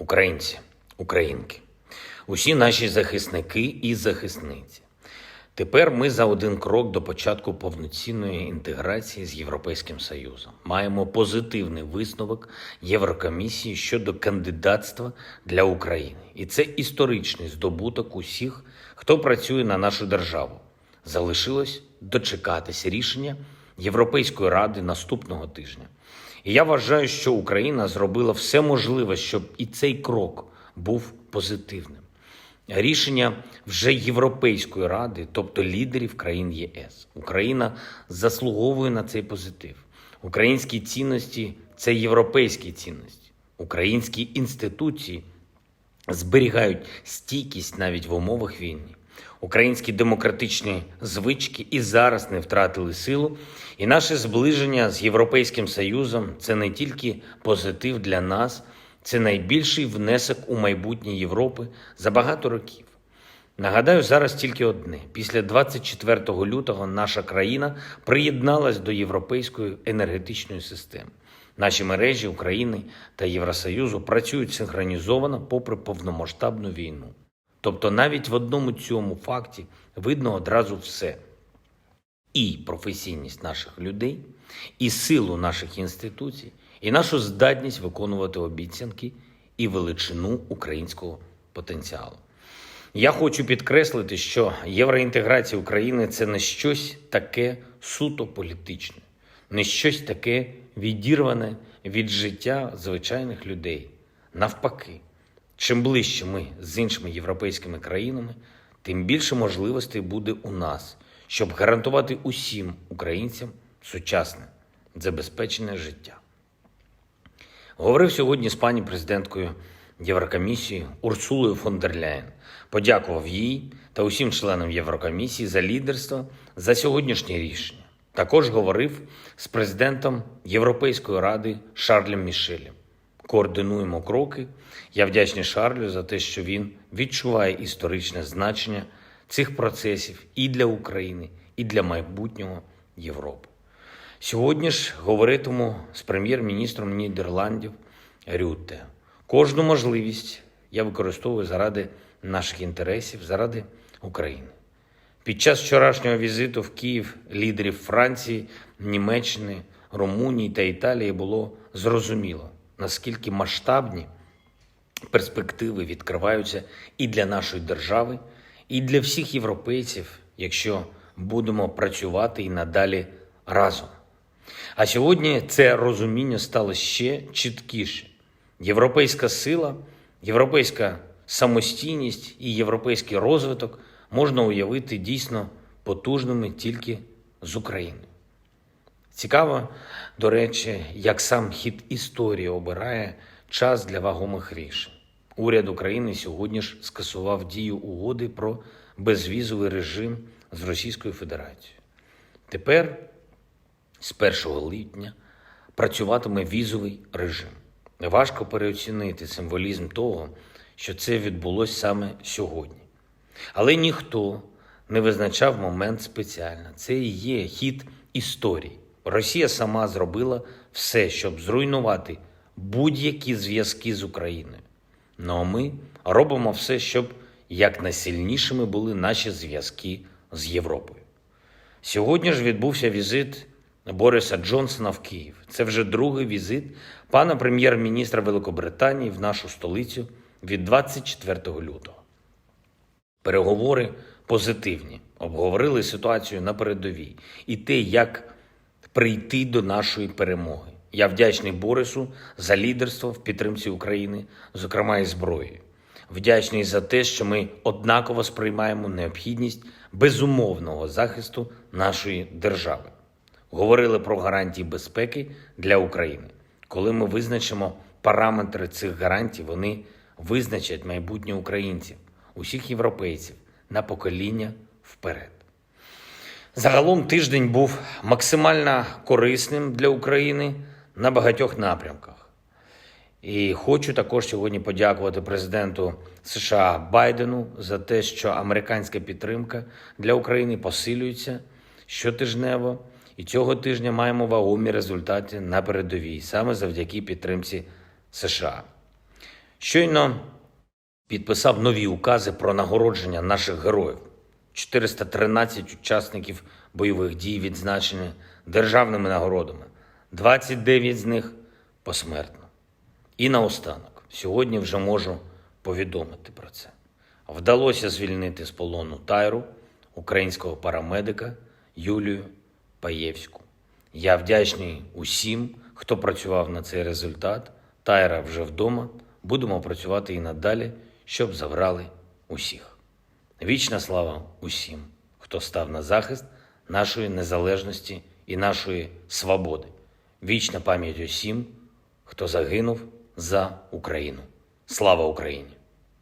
Українці, українки, усі наші захисники і захисниці. Тепер ми за один крок до початку повноцінної інтеграції з Європейським Союзом. Маємо позитивний висновок Єврокомісії щодо кандидатства для України. І це історичний здобуток усіх, хто працює на нашу державу. Залишилось дочекатися рішення Європейської ради наступного тижня. Я вважаю, що Україна зробила все можливе, щоб і цей крок був позитивним. Рішення вже Європейської ради, тобто лідерів країн ЄС. Україна заслуговує на цей позитив. Українські цінності це європейські цінності. Українські інституції зберігають стійкість навіть в умовах війни. Українські демократичні звички і зараз не втратили силу, і наше зближення з Європейським Союзом це не тільки позитив для нас, це найбільший внесок у майбутнє Європи за багато років. Нагадаю зараз тільки одне: після 24 лютого наша країна приєдналась до європейської енергетичної системи. Наші мережі України та Євросоюзу працюють синхронізовано попри повномасштабну війну. Тобто навіть в одному цьому факті видно одразу все: і професійність наших людей, і силу наших інституцій, і нашу здатність виконувати обіцянки і величину українського потенціалу. Я хочу підкреслити, що євроінтеграція України це не щось таке суто політичне, не щось таке відірване від життя звичайних людей. Навпаки, чим ближче ми з іншими європейськими країнами, тим більше можливостей буде у нас, щоб гарантувати усім українцям сучасне, забезпечене життя. Говорив сьогодні з пані президенткою Єврокомісії Урсулою фон дер Ляєн. Подякував їй та усім членам Єврокомісії за лідерство за сьогоднішнє рішення. Також говорив з президентом Європейської ради Шарлем Мішелем. Координуємо кроки. Я вдячний Шарлю за те, що він відчуває історичне значення цих процесів і для України, і для майбутнього Європи. Сьогодні ж говоритиму з прем'єр-міністром Нідерландів Рютте. Кожну можливість я використовую заради наших інтересів, заради України. Під час вчорашнього візиту в Київ лідерів Франції, Німеччини, Румунії та Італії було зрозуміло, наскільки масштабні перспективи відкриваються і для нашої держави, і для всіх європейців, якщо будемо працювати і надалі разом. А сьогодні це розуміння стало ще чіткіше. Європейська сила, європейська самостійність і європейський розвиток можна уявити дійсно потужними тільки з України. Цікаво, до речі, як сам хід історії обирає час для вагомих рішень. Уряд України сьогодні ж скасував дію угоди про безвізовий режим з Російською Федерацією. Тепер, з 1 липня, працюватиме візовий режим. Важко переоцінити символізм того, що це відбулося саме сьогодні. Але ніхто не визначав момент спеціально. Це і є хід історії. Росія сама зробила все, щоб зруйнувати будь-які зв'язки з Україною. Ну а ми робимо все, щоб якнайсильнішими були наші зв'язки з Європою. Сьогодні ж відбувся візит Бориса Джонсона в Київ. Це вже другий візит пана прем'єр-міністра Великобританії в нашу столицю від 24 лютого. Переговори позитивні, обговорили ситуацію на передовій і те, як прийти до нашої перемоги. Я вдячний Борису за лідерство в підтримці України, зокрема і зброєю. Вдячний за те, що ми однаково сприймаємо необхідність безумовного захисту нашої держави. Говорили про гарантії безпеки для України. Коли ми визначимо параметри цих гарантій, вони визначать майбутнє українців, усіх європейців на покоління вперед. Загалом тиждень був максимально корисним для України на багатьох напрямках. І хочу також сьогодні подякувати президенту США Байдену за те, що американська підтримка для України посилюється щотижнево. І цього тижня маємо вагомі результати на передовій, саме завдяки підтримці США. Щойно підписав нові укази про нагородження наших героїв. 413 учасників бойових дій відзначені державними нагородами, 29 з них посмертно. І наостанок, сьогодні вже можу повідомити про це. Вдалося звільнити з полону Тайру, українського парамедика Юлію Паєвську. Я вдячний усім, хто працював на цей результат. Тайра вже вдома. Будемо працювати і надалі, щоб забрали усіх. Вічна слава усім, хто став на захист нашої незалежності і нашої свободи. Вічна пам'ять усім, хто загинув за Україну. Слава Україні!